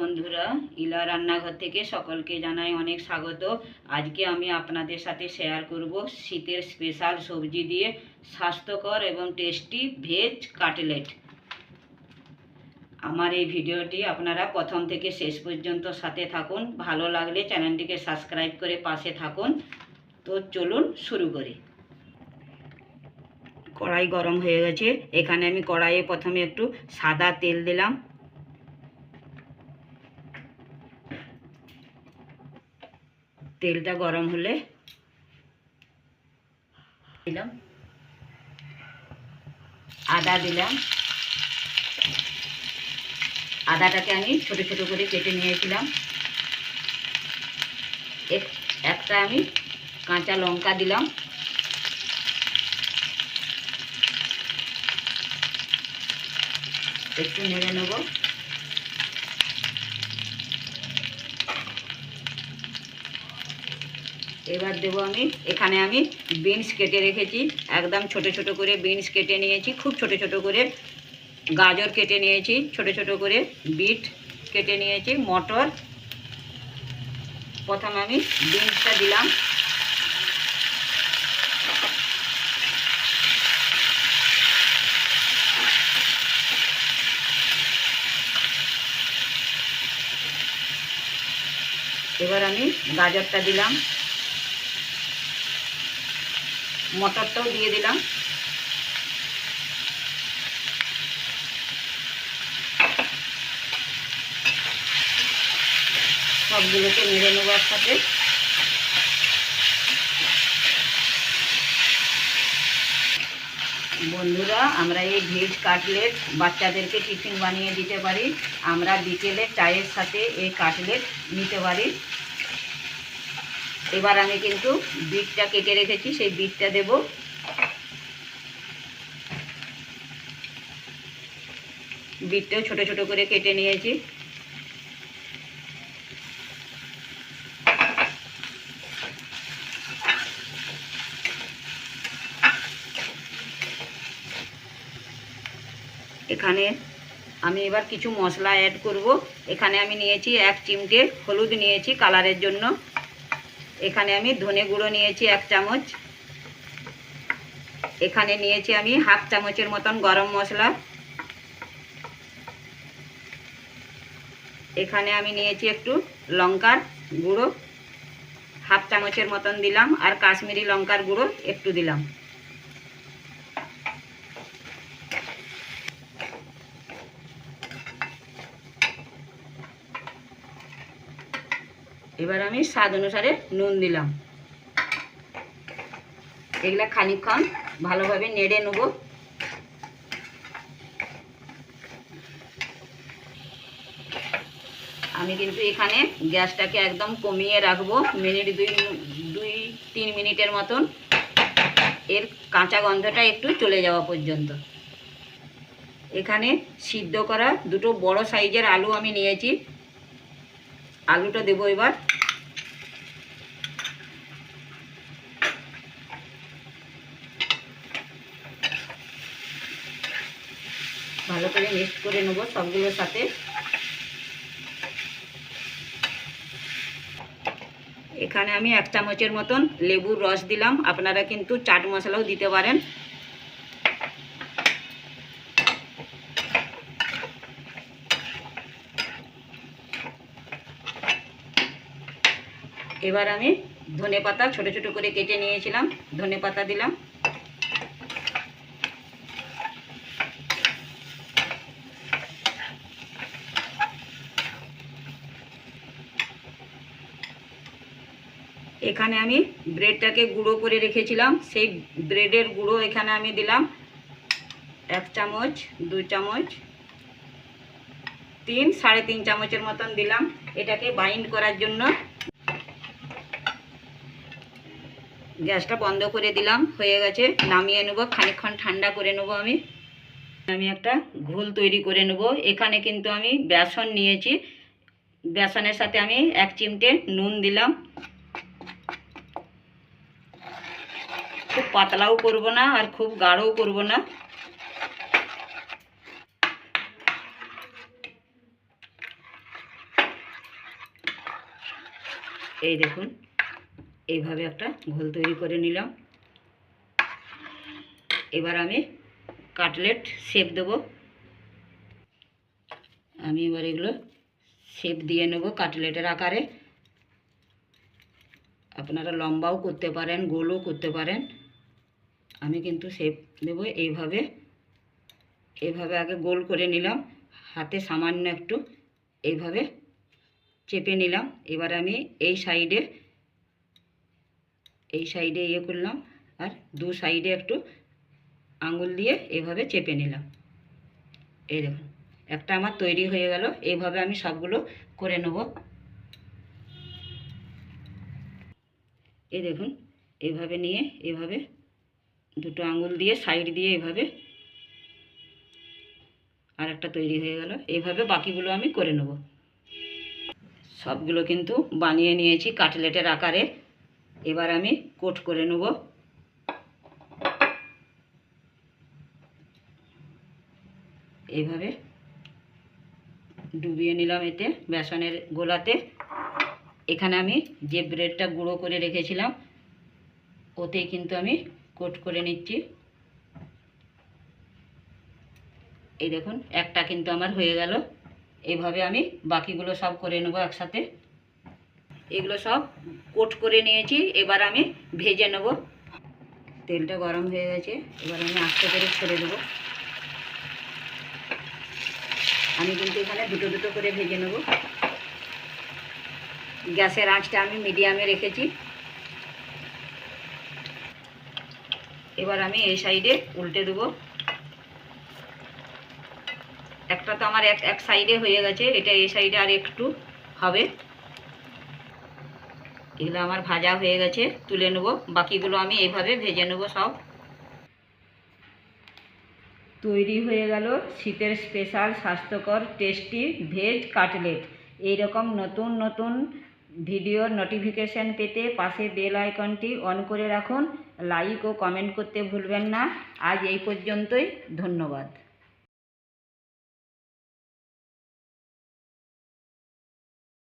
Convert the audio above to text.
বন্ধুরা। ইলা রান্নাঘর থেকে সকলকে জানাই অনেক স্বাগত। আজকে আমি আপনাদের সাথে শেয়ার করব শীতের স্পেশাল সবজি দিয়ে স্বাস্থ্যকর এবং টেস্টি ভেজ কাটলেট আমার এই ভিডিওটি আপনারা প্রথম থেকে শেষ পর্যন্ত সাথে থাকুন। ভালো লাগলে চ্যানেলটিকে সাবস্ক্রাইব করে পাশে থাকুন। তো চলুন শুরু করি। কড়াই গরম হয়ে গেছে। এখানে আমি কড়াইয়ে প্রথমে একটু সাদা তেল দিলাম। তেলটা গরম হলে দিলাম। আদা দিলাম। আদাটাকে আমি ছোট ছোট করে কেটে নিয়েছিলাম। এক- একটা আমি কাঁচা লঙ্কা দিলাম। একটু নেড়ে নেব। এবার দেবো আমি, এখানে আমি বিনস কেটে রেখেছি। একদম ছোট ছোট করে বিনস কেটে নিয়েছি, খুব ছোট ছোট করে। গাজর কেটে নিয়েছি, ছোট ছোট করে বিট কেটে নিয়েছি, মটর। প্রথমে আমি বিনসটা দিলাম। এবার আমি গাজরটা দিলাম। মটরটাও দিয়ে দিলাম। সবগুলোকে নেড়ে নেব একসাথে। বন্ধুরা, আমরা এই ভেজ কাটলেট বাচ্চাদেরকে টিফিন বানিয়ে দিতে পারি। আমরা বিকেলে চায়ের সাথে এই কাটলেট নিতে পারি। এবার আমি কিন্তু বিটটা কেটে রেখেছি, সেই বিটটা দেব। বিটটাও ছোট ছোট করে কেটে নিয়েছি। এখানে আমি এবার কিছু মশলা অ্যাড করব। এখানে আমি নিয়েছি এক চিমটে হলুদ নিয়েছি কালারের জন্য। এখানে আমি ধনে গুঁড়ো নিয়েছি এক চামচ। এখানে নিয়েছি আমি হাফ চামচের মতন গরম মশলা। এখানে আমি নিয়েছি একটু লঙ্কার গুঁড়ো। হাফ চামচের মতন দিলাম আর কাশ্মীরি লঙ্কার গুঁড়ো একটু দিলাম। এবার আমি স্বাদ অনুসারে নুন দিলাম। এগুলা খানিকক্ষণ ভালোভাবে নেড়ে নেব। আমি কিন্তু এখানে গ্যাসটাকে একদম কমিয়ে রাখব, মিনিট দুই দুই, তিন মিনিটের মতন। এর কাঁচা গন্ধটা একটু চলে যাওয়া পর্যন্ত। এখানে সিদ্ধ করা দুটো বড় সাইজের আলু আমি নিয়েছি। আলুটা দেবো এবার। ভালো করে মিক্স করে নেব সবগুলোর সাথে। এখানে আমি এক চামচের মতন লেবুর রস দিলাম। আপনারা কিন্তু চাট মশলাও দিতে পারেন। এবার আমি ধনে পাতা ছোটো ছোটো করে কেটে নিয়েছিলাম, ধনে পাতা দিলাম। এখানে আমি ব্রেডটাকে গুঁড়ো করে রেখেছিলাম, সেই ব্রেডের গুঁড়ো এখানে আমি দিলাম এক চামচ, দু চামচ, তিন, সাড়ে তিন চামচের মতন দিলাম। এটাকে বাইন্ড করার জন্য গ্যাসটা বন্ধ করে দিলাম, হয়ে গেছে। নামিয়ে নেব, খানিকক্ষণ ঠান্ডা করে নেব আমি। আমি একটা ঘোল তৈরি করে নেব। এখানে কিন্তু আমি বেসন নিয়েছি। বেসনের সাথে আমি এক চিমটে নুন দিলাম। খুব পাতলাও করব না আর খুব গাঢ়ও করব না। এই দেখুন এইভাবে একটা ঘোল তৈরি করে নিলাম। এবার আমি কাটলেট শেপ দেবো। আমি এবার এগুলো শেপ দিয়ে নেব কাটলেটের আকারে। আপনারা লম্বাও করতে পারেন, গোলও করতে পারেন। আমি কিন্তু শেপ দেব এইভাবে। এইভাবে আগে গোল করে নিলাম। হাতে সামান্য একটু এইভাবে চেপে নিলাম। এবার আমি এই সাইডে এই সাইডে ইয়ে করলাম, আর দু সাইডে একটু আঙুল দিয়ে এভাবে চেপে নিলাম। এই দেখুন, একটা আমার তৈরি হয়ে গেল এইভাবে আমি সবগুলো করে নেব। এই দেখুন, এভাবে নিয়ে এভাবে দুটো আঙুল দিয়ে সাইড দিয়ে এভাবে আর একটা তৈরি হয়ে গেল এইভাবে বাকিগুলো আমি করে নেব। সবগুলো কিন্তু বানিয়ে নিয়েছি কাটলেটের আকারে। এবার আমি কোট করে নেব। এইভাবে ডুবিয়ে নিলাম এতে বেসনের গোলাতে। এখানে আমি যে ব্রেডটা গুঁড়ো করে রেখেছিলাম ওতেই কিন্তু আমি কোট করে নিচ্ছি। এই দেখুন, একটা কিন্তু আমার হয়ে গেল। এইভাবে আমি বাকিগুলো সব করে নেব একসাথে। এগুলো সব কোট করে নিয়েছি। এবার আমি ভেজে নেব। তেলটা গরম হয়ে গেছে। এবার আমি আস্তে করে ছেড়ে দেবো। আমি কিন্তু এখানে দুটো দুটো করে ভেজে নেব। গ্যাসের আঁচটা আমি মিডিয়ামে রেখেছি। এবার আমি এই সাইডে উল্টে দেবো। একটা তো আমার এক এক সাইডে হয়ে গেছে। এটা এই সাইডে আর একটু হবে। এগুলো আমার ভাজা হয়ে গেছে, তুলে নেব। বাকিগুলো আমি এইভাবে ভেজে নেব সব। তৈরি হয়ে গেল শীতের স্পেশাল স্বাস্থ্যকর টেস্টি ভেজ কাটলেট। এইরকম নতুন নতুন ভিডিওর নোটিফিকেশান পেতে পাশে বেল আইকনটি অন করে রাখুন। লাইক ও কমেন্ট করতে ভুলবেন না। আজ এই পর্যন্তই, ধন্যবাদ।